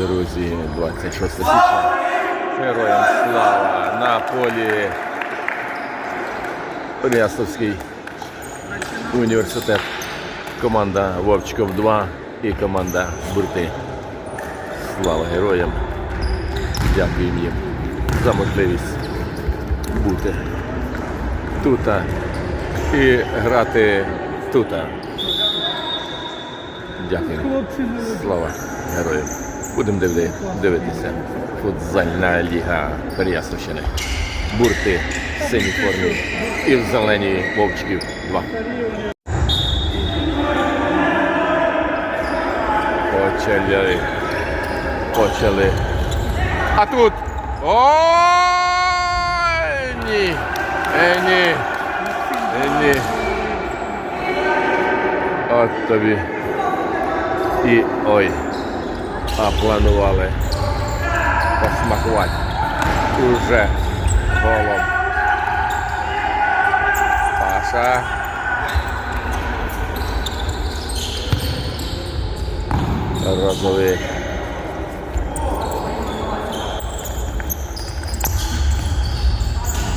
Друзі, 26 січня. Героям слава на полі Рястовський університет. Команда Вовчков 2 і команда Бурти. Слава героям. Дякуємо їм за можливість бути тут і грати тут. Дякую. Слава героям. Будемо диви- дивитися. Футзальна ліга Переяславщини. Бурти в синій формі і в зеленій Вовчків 2. Почали. Почали. А тут. Ой! Ні. Е, ні. Е, ні. От тобі. І ой. А планували посмакувати. Уже голом. Паша. Розовий.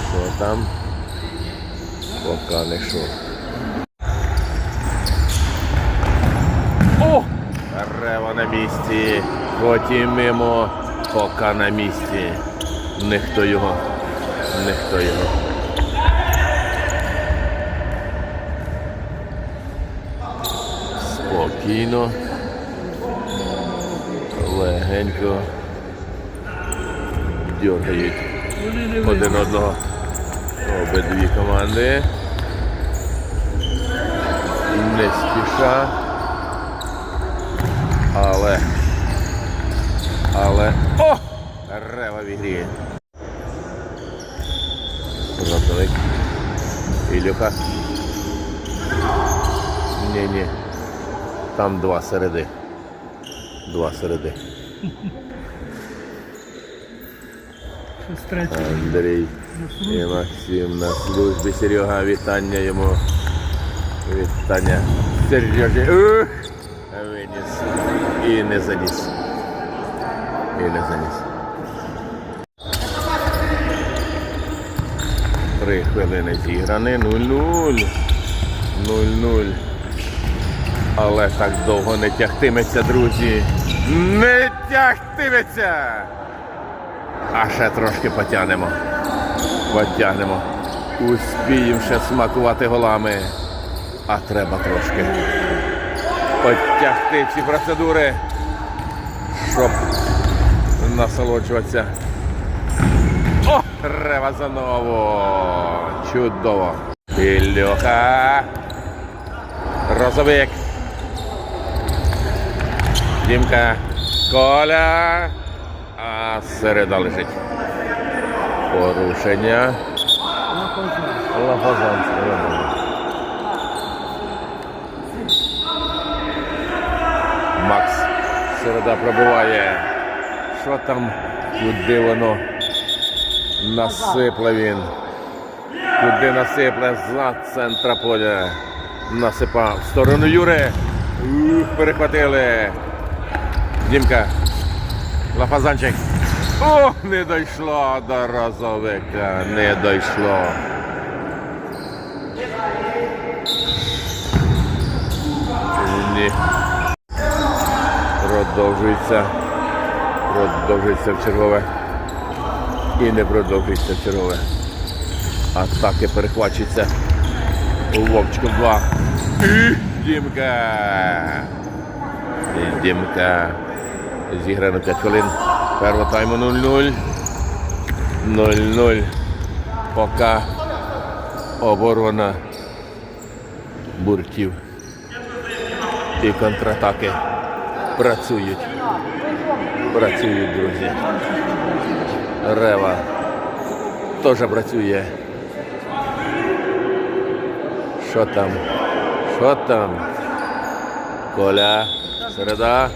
Що там? Пока не що. О! Рева на місці. Потім мимо. Пока на місці. Ніхто його. Ніхто його. Спокійно. Легенько. Дергають один одного. Обидві команди. Не спіша. Але. Але. О! Рева в ігрі. Ілюха. Ні-ні. Там два середи. Два середи. Андрій і Максим на службі. Серега, вітання йому. Вітання. Сережі. Ух! Виніс. І не заніс. І не заніс. Три хвилини зіграні. 0-0. 0-0. Але так довго не тягтиметься, друзі. Не тягтиметься! А ще трошки потягнемо. Потягнемо. Успіємо ще смакувати голами. А треба трошки потягти ці процедури, щоб насолоджуватися. О! Рева заново. Чудово. Ілюха. Розовик. Дімка. Коля. А середа лежить. Порушення. Лафазан. Макс. Середа пробиває. Що там? Куди воно? Насипле він. Куди насипле? За центра поля. Насипав в сторону Юри. Ух, перехватили. Дімка. Лафазанчик. О, не дійшло до розовика, не дійшло. Ні. Продовжується. Продовжується в чергове. І не продовжується в чергове. Атаки перехвачуються. У Вовчку 2. І Дімка. І Дімка. Зіграно 5 хвилин. Першого тайму 0-0. 0-0. Поки оборона буртів. І контратаки працюють. Працюють, друзі. Рева теж працює. Що там? Що там? Коля, середа.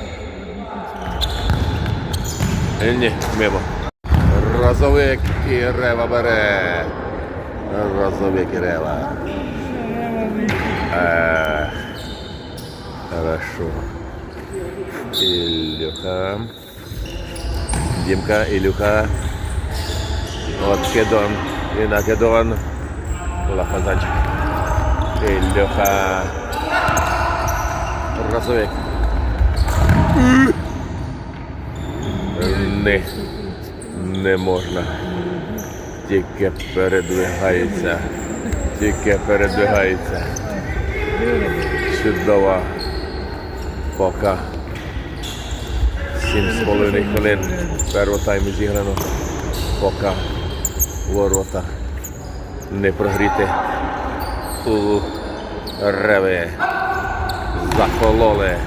Е, Ні, мимо. Розовик і Рева бере. Розовик і Рева. Е, Хорошо. Ілюха. Димка, Ілюха. От кедон. І на кедон. Була фазанчик. Ілюха. Не. Не можна. Тільки передвигається. Тільки передвигається. Чудова пока. 7,5 хвилин першого тайму зіграно, поки ворота не прогріти у реви. Закололи.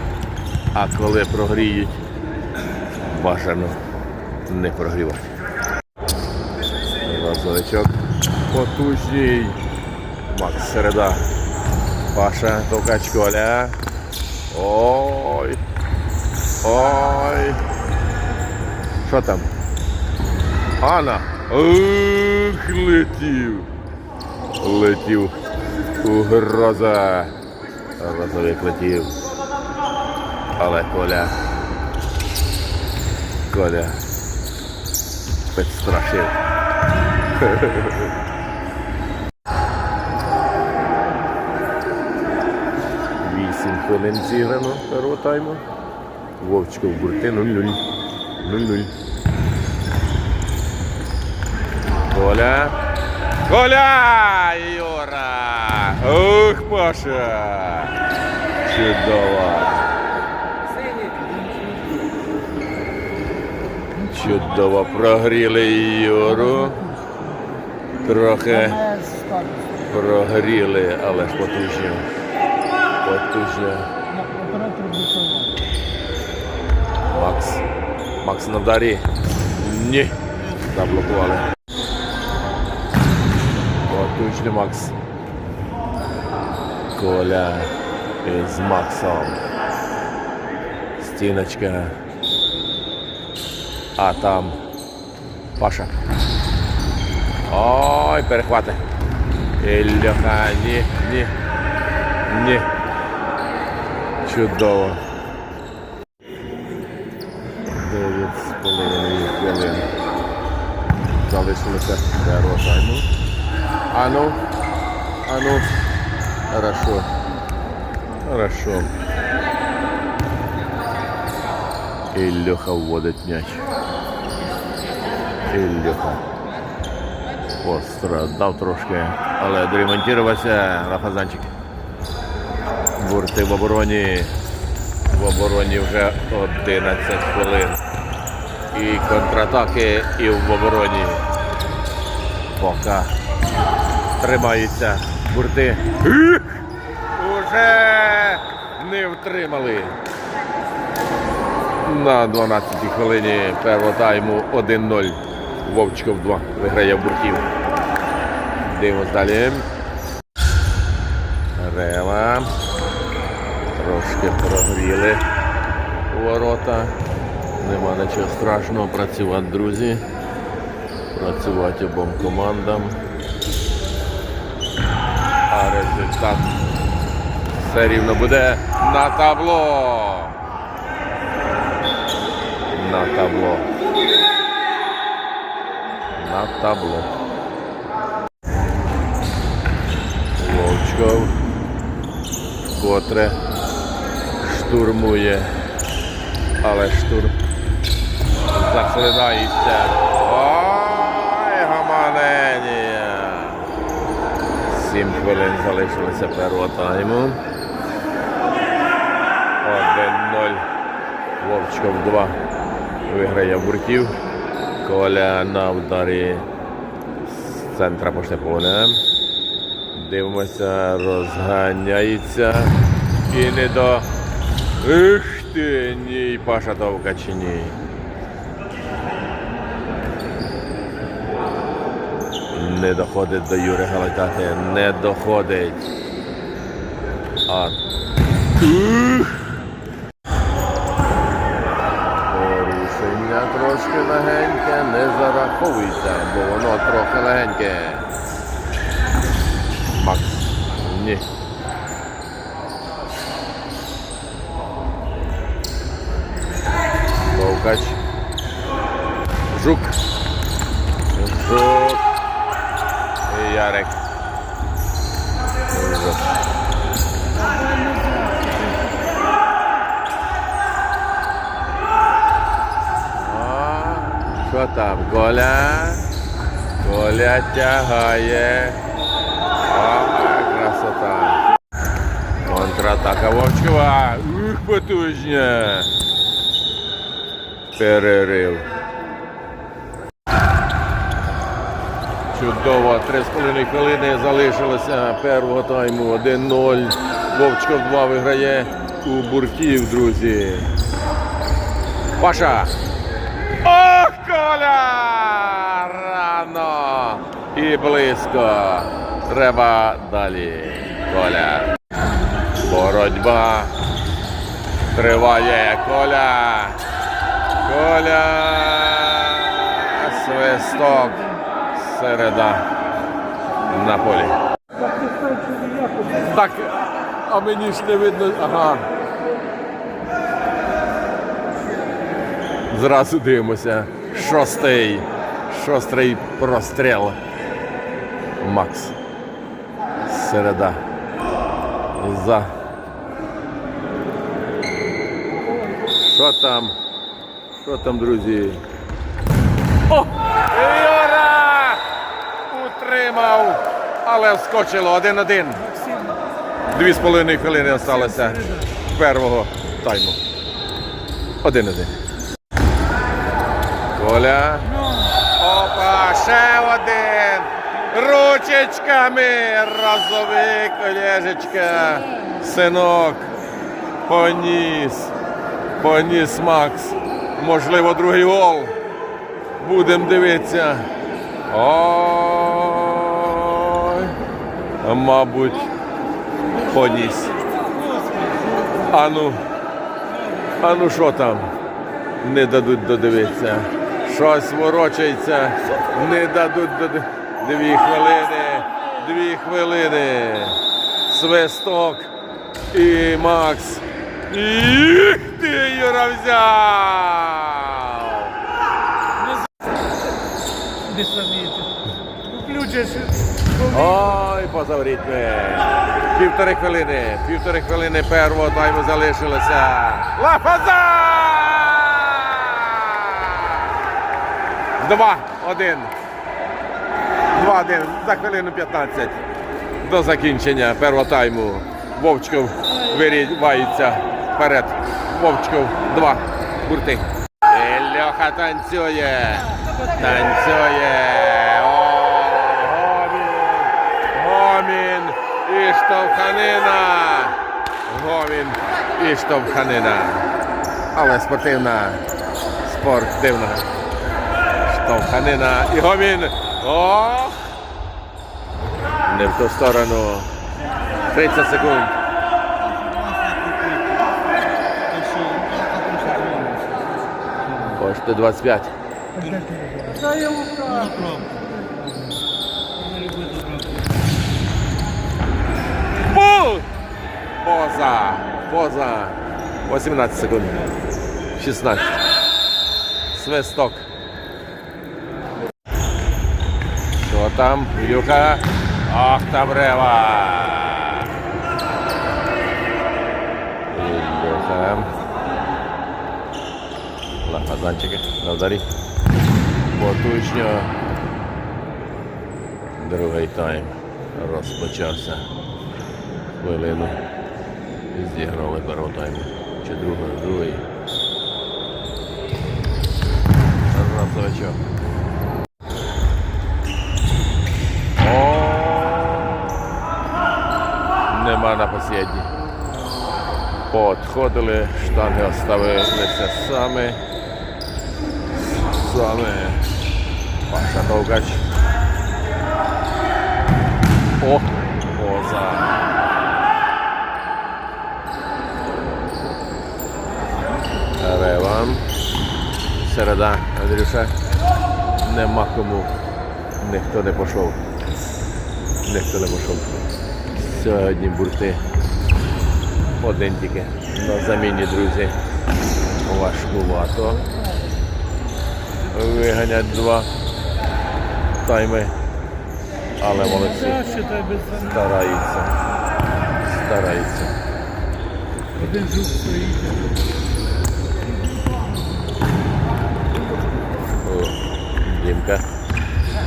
а коли прогріють, бажано не прогрівати. Лазовичок потужний. Макс середа. Паша Токачколя. О! Ой. Що там? Анна. Ух, летів. Летів. Угроза. Розовик летів. Але Коля. Коля. Підстрашив. Вісім хвилин зіграно першого тайму. Вовчко в бурти 0-0. 0-0. Коля. Коля! Юра! Ух, Паша! Чудово! Чудово прогріли Юру. Трохи прогріли, але ж потужно. Потужно. Макс. Макс на вдарі. Ні. Заблокували. Потужний Макс. Коля із Максом. Стіночка. А там Паша. Ой, перехвати. Ільоха, ні, ні. Ні. Чудово. Дев'ять з половиною хвилин. Залишилося першого тайму. Ану. Ану. Хорошо. Хорошо. Ілюха вводить м'яч. Ілюха. Пострадав трошки, але доремонтувався на фазанчик. Бурти в обороні. В обороні вже 11 хвилин. І контратаки, і в обороні. Поки тримаються бурти. Уже не втримали. На 12-й хвилині першого тайму 1-0. Вовчков 2 виграє в буртів. Дивимось далі. Рева. Трошки прогріли ворота. Нема нічого страшного. Працювати, друзі. Працювати обом командам. А результат все рівно буде на табло. На табло. На табло. Вовчков. Котре штурмує. Але штурм захлинається. Ой, гаманенія. Сім хвилин залишилося першого тайму. 1-0. Вовчков 2. Виграє буртів. Коля на ударі з центра пошли поля. Дивимося, розганяється. І не до. Ух ти, ні, Паша Довка чи ні. Не доходить до Юри Галатяти. не доходить. А. Ух! Порушення трошки легеньке, не зараховується, бо воно трохи легеньке. Макс. Ні. Ловкач. Жук. Жук. І Ярик. Жук. А, Що там? Коля? Коля тягає. А, красота. Контратака Вовчкова. Ух, потужня. Перерив. Чудово, 3,5 хвилини залишилося першого тайму. 1-0. Вовчков 2 виграє у буртів, друзі. Паша. Коля! Рано і близько. Треба далі. Коля. Боротьба. Триває Коля. Коля. Свисток. Середа. На полі. Так, а мені ж не видно. Ага. Зразу дивимося. Шостий. Шостий простріл. Макс. Середа. За. Що там? Що там, друзі? О! Юра! Утримав, але вскочило один-один. Дві з половиною хвилини залишилося першого тайму. Один-один. Коля. Ще один. Ручечками. Разовий колежечка. Синок. Поніс. Поніс Макс. Можливо, другий гол. Будемо дивитися. Ой. Мабуть, поніс. Ану. Ану що там? Не дадуть додивитися. Щось ворочається. Не дадуть. Дві хвилини. Дві хвилини. Свисток. І Макс. Їх ти, Юра, взяв! Включиш. Ой, позавріть Півтори хвилини. Півтори хвилини першого тайму залишилося. Лафаза! Два, один. Два, один. За хвилину 15. До закінчення першого тайму. Вовчков вирівається вперед. Вовчков. Два. Бурти. Ільоха танцює. Танцює. Гомін. Гомін. І штовханина. Гомін і штовханина. Але спортивна. Спортивна. Штовханина. І Гомін. Ох! Не в ту сторону. 30 секунд. Кошти 25. Я лука. Бу! Поза. Поза. 18 секунд. 16. Свисток. Там? Юка. Ах, там рева. Ілюха. Лапазанчики на вдарі. Потужньо. Другий тайм розпочався. Хвилину. Зіграли першого тайму. Чи другий, другий. Разовичок. На посєдні. Подходили, штанги оставилися самі. Самі. Паша Довгач. О, поза. Реван. Середа, Андрюша. Нема кому. Ніхто не пішов. Ніхто не пішов. Сьогодні бурти. Один тільки. На заміні, друзі. Важкувато. виганять два тайми. Але молодці. Стараються. Стараються. Один жук стоїть. Дімка.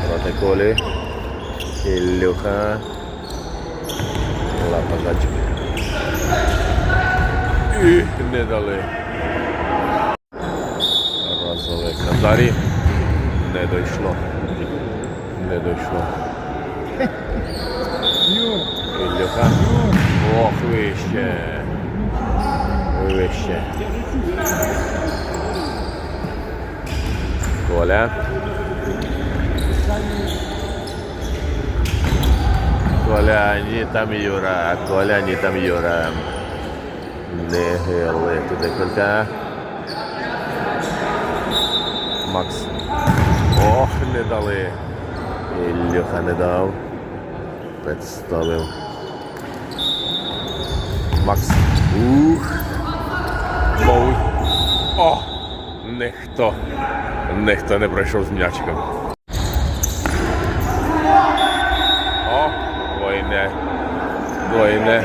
Проти колі. Ілюха. Лапазачик. І не дали. Розовик Назарі. Не дійшло. Не дійшло. Ілюха. Ох, вище. Вище. Коля. Коля, ні там Юра, Коля, ні там Юра. Не гили туди колька. Макс. Ох, не дали. Ілюха не дав. Підставив. Макс. Ух. Мов. О! Ніхто. Ніхто не пройшов з м'ячиком. О, двойне. Двойне.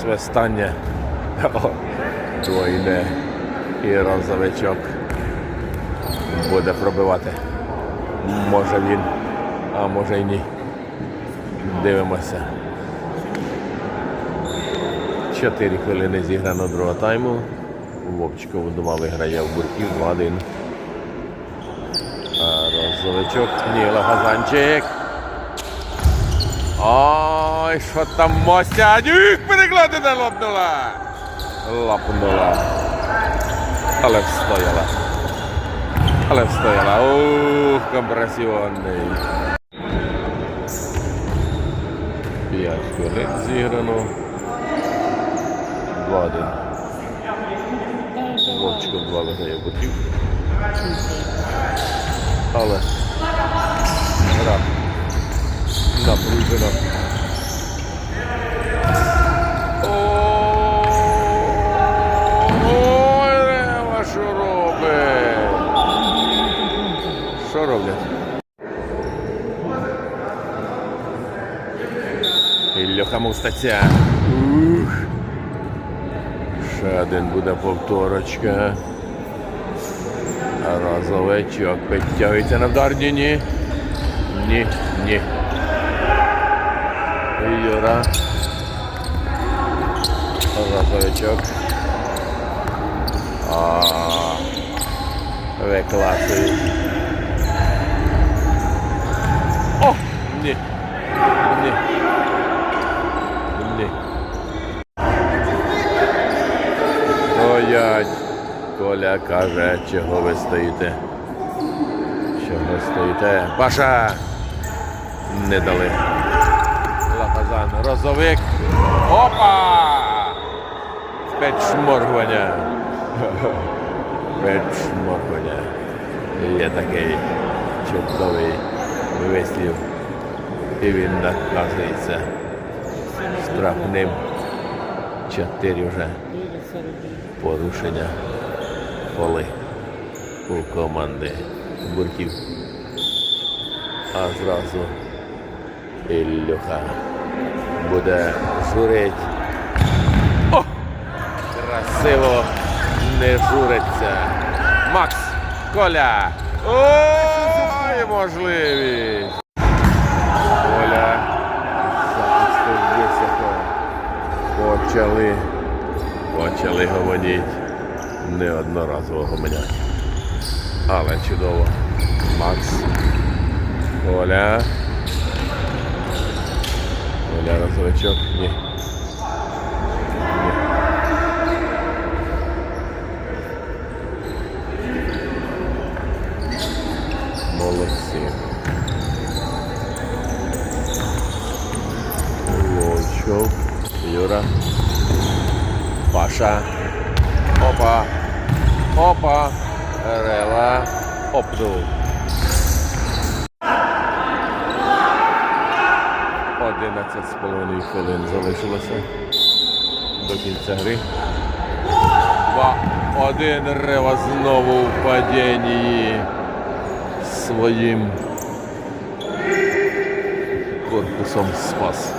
Свистання. Двойне. І розовичок буде пробивати. Може він, а може й ні. Дивимося. Чотири хвилини зіграно другого тайму. Вовчко вдома виграє в бурків 2-1. Розовичок. Ні, Лагазанчик. Ой, що там Мося? Нюх, перекладина лопнула. Лапнула. Але встояла. Але встояла. Ух, компресіонний. П'ять хвилин зіграно. 2-1. Вовчко 2 виграє бутів. Але гра Ой, Рева, що робить? Що роблять? Іллюха Мустаця. Ух. Ще один буде повторочка. Розовичок підтягується на вдарні. Ні. Ні, ні. Юра. Розовичок. А, викласують. О! Ні. Ні. Ні. Стоять. Коля каже, чого ви стоїте. Чого стоїте? Паша! Не дали. Розовик. Опа! Печморгування. Печморгування. Є такий чудовий вислів. І він наказується штрафним. Чотири вже порушення поли у команди бурків. А зразу Ілюха буде журить. О! Красиво не журиться. Макс Коля. Ой, можливість. Коля. Почали. Почали гомоніть. Неодноразово гомонять. Але чудово. Макс. Коля. Ля розовичок, ні. Молодці. Ловчок. Юра. Паша. Опа. Опа. Рела. Опту. 11,5 хвилин залишилося до кінця гри. 2-1 Рева знову в падінні своїм корпусом спас.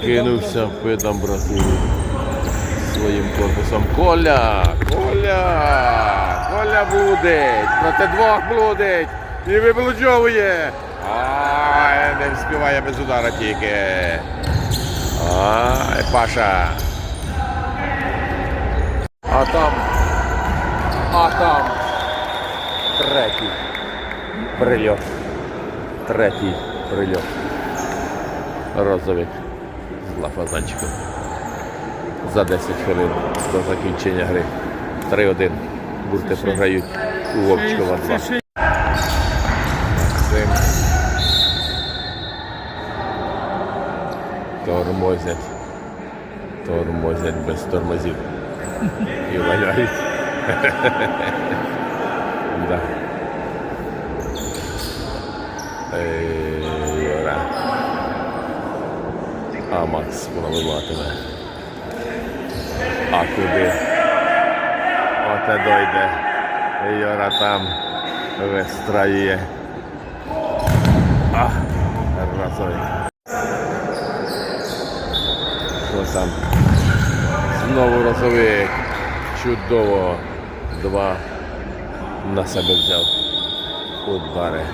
Кинувся пидом брату своїм корпусом. Коля! Коля! Коля блудить! Проти двох блудить! І виблуджовує! Не вспіває без удара тільки. Ай, Паша. А там. А там. Третій. Прильот. Третій прильот. Розовик з лафазанчиком. За 10 хвилин до закінчення гри. 3-1. Бурти програють у Вовчкова 2. Тормозять. Тормозять без тормозів. І валяють. да. Ей, Юра. А Макс проливатиме. А куди? Оте дойде. Юра там вистраює. А, разовий. Що там? Знову розовик. Чудово. Два на себе взяв. Удари.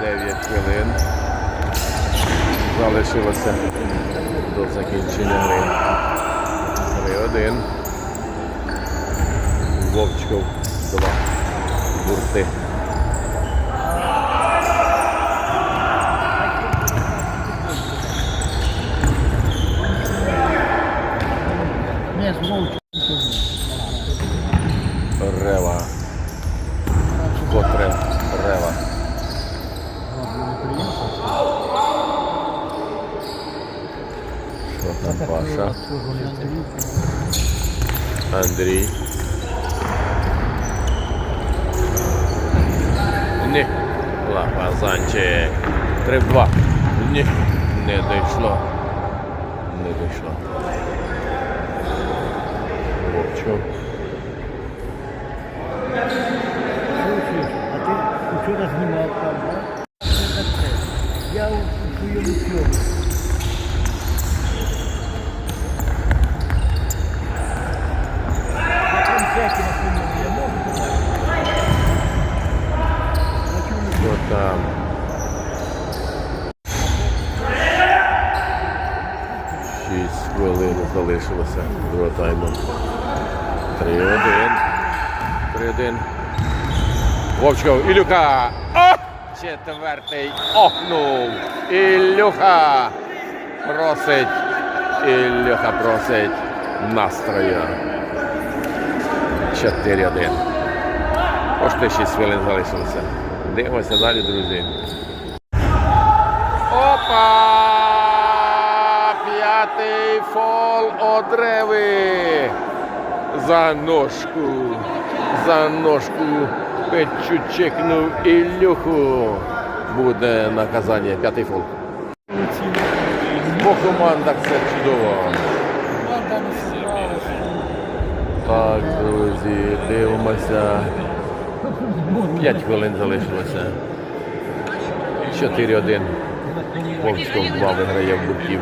Дев'ять хвилин. Залишилося до закінчення гри. 3-1. Вовчков 2. Бурти. не змовчу. Рева. Котре Рева. Що там Паша? Андрій. Ні. Лапазанчик. 3 в 2. Ні. Не дійшло. Не дійшло. Вовчок. Слухай, а ти вчора знімав там, да? Я у своєму цьому. На концерті на своєму я можу побачити? На чому Що там? Шість хвилин залишилося до тайму. 3-1. 3-1. Вовчков, Ілюха. О! Четвертий охнув. Ілюха просить. Ілюха просить настрою. 4-1. Пошти 6 хвилин залишилося. Дивимося далі, друзі. Опа! П'ятий фол Одреви. За ножку. За ножку печу чекнув Ілюху. Буде наказання. П'ятий фол. По командах це чудово. Так, друзі, дивимося. 5 хвилин залишилося. 4-1. Вовчков 2 виграє в бурків.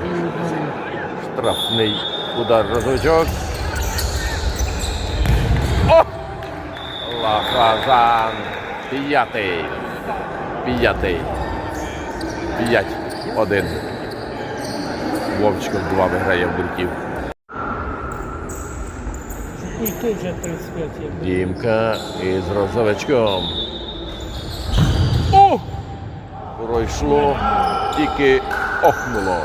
Штрафний удар розовичок. Лахазан. П'ятий. П'ятий. П'ять. Один. Вовчков 2 виграє в бурків. І тут вже 35 є. Дімка із розовичком. О! Пройшло, тільки охнуло.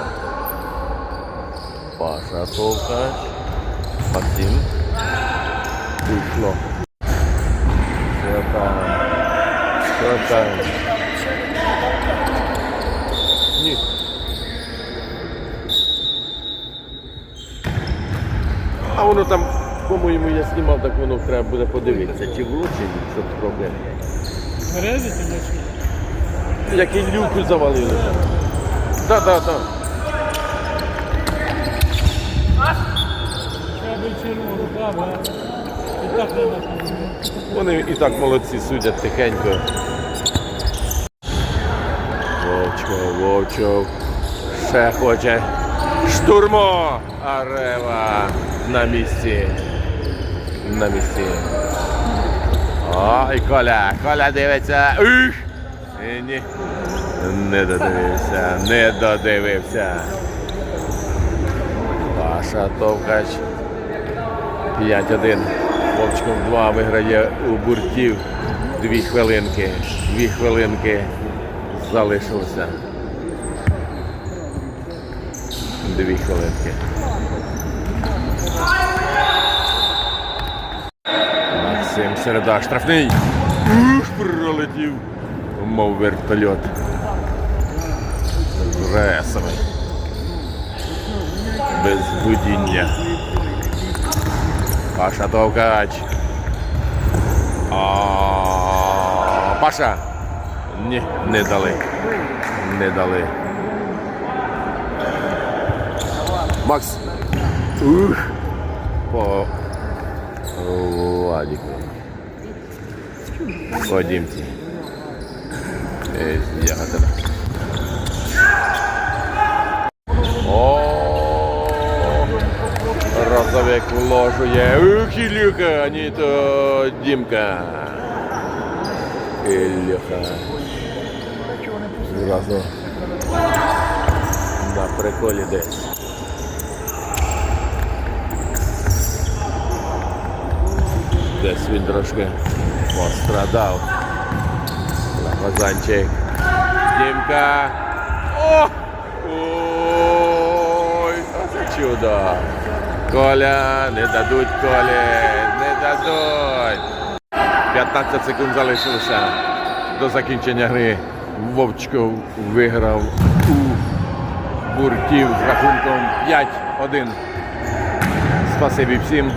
Паша Товкач. Максим. Вийшло. Що? Ні. А воно там, по-моєму, я знімав, так воно треба буде подивитися, чи влучені, що проблем. Мережі ти бачиш? Як і люку завалили там. Так, так, так. Треба Вони і так молодці, судять тихенько. Вовчо, Вовчок. Ще хоче. Штурмо! Арева на місці. На місці. О, і Коля. Коля дивиться. Ух! Ні. Не додивився. Не додивився. Паша Товкач. 5-1. Вовчком 2 виграє у буртів. Дві хвилинки. Дві хвилинки залишилося. Дві хвилинки. Максим Середа штрафний. Пролетів. Мов вертольот. Ресовий. Без гудіння. Паша Товкач. Паша. Ні, не дали. Не дали. Макс. Ух. По Владіку. По Дімці. Ей, вложує. Ух, Ілюха, ні то Дімка. Ілюха. Зразу на приколі десь. Десь він трошки пострадав. Лагозанчик. Дімка. О! Ой, що за чудо. Коля, не дадуть Колі, не дадуть. 15 секунд залишилося до закінчення гри. Вовчков виграв у буртів з рахунком 5-1. Спасибі всім.